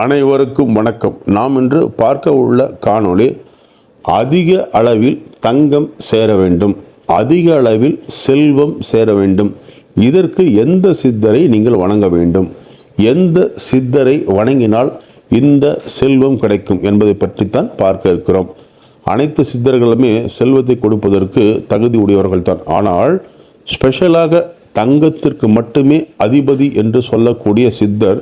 அனைவருக்கும் வணக்கம். நாம் இன்று பார்க்க உள்ள காணொளி அதிக அளவில் தங்கம் சேர வேண்டும். அதிக அளவில் செல்வம் சேர வேண்டும். இதற்கு எந்த சித்தரை நீங்கள் வணங்க வேண்டும்? எந்த சித்தரை வணங்கினால் இந்த செல்வம் கிடைக்கும் என்பதை பற்றித்தான் பார்க்க இருக்கிறோம். அனைத்து சித்தர்களுமே செல்வத்தை கொடுப்பதற்கு தகுதி உடையவர்கள் தான். ஆனால் ஸ்பெஷலாக தங்கத்திற்கு மட்டுமே அதிபதி என்று சொல்லக்கூடிய சித்தர்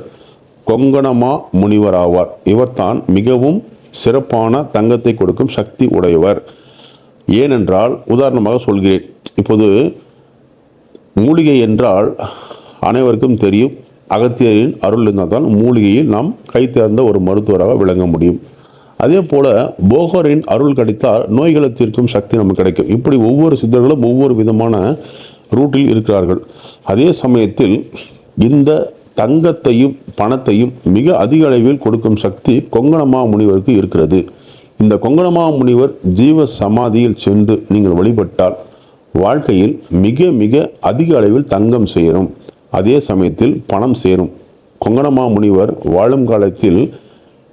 கொங்கணமா முனிவர் ஆவார் இவர்தான் மிகவும் சிறப்பான தங்கத்தை கொடுக்கும் சக்தி உடையவர். ஏனென்றால் உதாரணமாக சொல்கிறேன். இப்போது மூலிகை என்றால் அனைவருக்கும் தெரியும். அகத்தியரின் அருள் இருந்தால்தான் மூலிகையில் நாம் கை தேர்ந்த ஒரு மருத்துவராக விளங்க முடியும். அதே போல் போகரின் அருள் கிடைத்தால் நோய்களை தீர்க்கும் சக்தி நமக்கு கிடைக்கும். இப்படி ஒவ்வொரு சித்தர்களும் ஒவ்வொரு விதமான ரூட்டில் இருக்கிறார்கள். அதே சமயத்தில் இந்த தங்கத்தையும் பணத்தையும் மிக அதிக அளவில் கொடுக்கும் சக்தி கொங்கணமா முனிவருக்கு இருக்கிறது. இந்த கொங்கணமா முனிவர் ஜீவ சமாதியில் சென்று நீங்கள் வழிபட்டால் வாழ்க்கையில் மிக மிக அதிக அளவில் தங்கம் சேரும். அதே சமயத்தில் பணம் சேரும். கொங்கணமா முனிவர் வாழும் காலத்தில்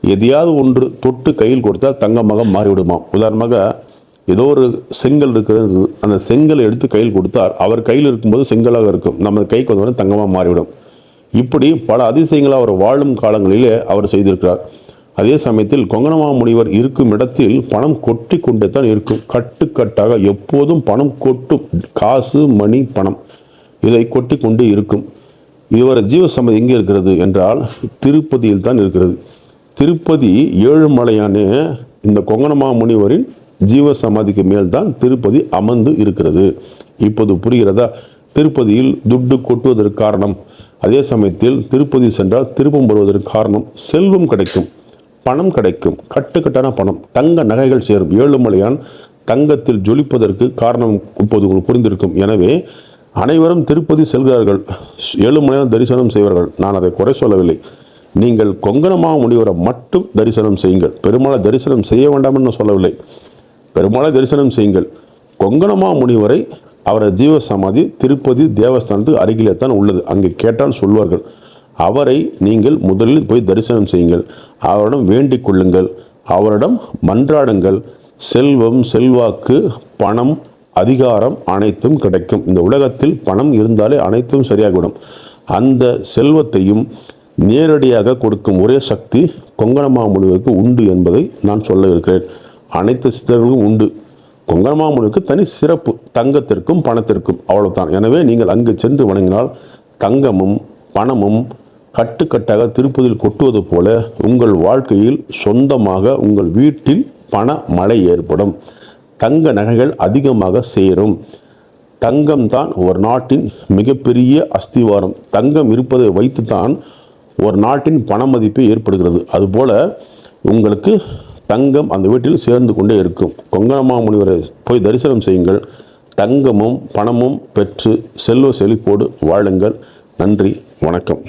எதையாவது ஒன்று தொட்டு கையில் கொடுத்தால் தங்கமாக மாறிவிடுமா? உதாரணமாக ஏதோ ஒரு செங்கல் இருக்கிறது. அந்த செங்கலை எடுத்து கையில் கொடுத்தால் அவர் கையில் இருக்கும்போது செங்கலாக இருக்கும். நம்ம கைக்கு வந்தவொடனே தங்கமாக மாறிவிடும். இப்படி பல அதிசயங்களை அவர் வாழும் காலங்களிலே அவர் செய்திருக்கிறார். அதே சமயத்தில் கொங்கணமா முனிவர் இருக்கும் இடத்தில் பணம் கொட்டி கொண்டே தான் இருக்கும். கட்டுக்கட்டாக எப்போதும் பணம் கொட்டும் காசு மணி பணம் இதை கொட்டி கொண்டு இருக்கும். இதுவரை ஜீவசம்மதி எங்கே இருக்கிறது என்றால் திருப்பதியில் தான் இருக்கிறது. திருப்பதி ஏழுமலையானே இந்த கொங்கணமா முனிவரின் ஜீவ சமாதிக்கு மேல் தான் திருப்பதி அமர்ந்து இருக்கிறது. இப்போது புரிகிறதா? திருப்பதியில் துட்டு கொட்டுவதற்கு காரணம் அதே சமயத்தில் திருப்பதி சென்றால் திருப்பம் வருவதற்கு காரணம் செல்வம் கிடைக்கும் பணம் கிடைக்கும் கட்டுக்கட்டான பணம் தங்க நகைகள் சேரும். ஏழுமலையான் தங்கத்தில் ஜொலிப்பதற்கு காரணம் இப்போது உங்களுக்கு புரிந்திருக்கும். எனவே அனைவரும் திருப்பதி செல்கிறார்கள். ஏழுமலையான் தரிசனம் செய்வார்கள். நான் அதை குறை சொல்லவில்லை. நீங்கள் கொங்கணமா முனிவரை மட்டும் தரிசனம் செய்யுங்கள். பெருமாளை தரிசனம் செய்ய வேண்டாம் என்று சொல்லவில்லை. பெருமாளை தரிசனம் செய்யுங்கள். கொங்கணமா முனிவரை அவரது ஜீவ சமாதி திருப்பதி தேவஸ்தானத்துக்கு அருகிலே தான் உள்ளது. அங்கே கேட்டால் சொல்வார்கள் அவரை நீங்கள் முதலில் போய் தரிசனம் செய்யுங்கள். அவரிடம் வேண்டிக் கொள்ளுங்கள். அவரிடம் மன்றாடுங்கள். செல்வம் செல்வாக்கு பணம் அதிகாரம் அனைத்தும் கிடைக்கும். இந்த உலகத்தில் பணம் இருந்தாலே அனைத்தும் சரியாகிவிடும். அந்த செல்வத்தையும் நேரடியாக கொடுக்கும் ஒரே சக்தி கொங்கணமாமுனிவருக்கு உண்டு என்பதை நான் சொல்ல இருக்கிறேன். அனைத்து சித்தர்களுக்கும் உண்டு. கொங்கணமாமுனிக்கு தனி சிறப்பு. தங்கத்திற்கும் பணத்திற்கும் அவ்வளவுதான். எனவே நீங்கள் அங்கு சென்று வணங்கினால் தங்கமும் பணமும் கட்டுக்கட்டாக திருப்பதியில் கொட்டுவது போல உங்கள் வாழ்க்கையில் சொந்தமாக உங்கள் வீட்டில் பண மழை ஏற்படும். தங்க நகைகள் அதிகமாக சேரும். தங்கம் தான் ஒரு நாட்டின் மிகப்பெரிய அஸ்திவாரம். தங்கம் இருப்பதை வைத்து தான் ஒரு நாட்டின் பண மதிப்பு ஏற்படுகிறது. அதுபோல உங்களுக்கு தங்கம் அந்த வீட்டில் சேர்ந்து கொண்டே இருக்கும். கொங்கணமாமுனிவரை போய் தரிசனம் செய்யுங்கள். தங்கமும் பணமும் பெற்று செல்வ செழிப்போடு வாழுங்கள். நன்றி வணக்கம்.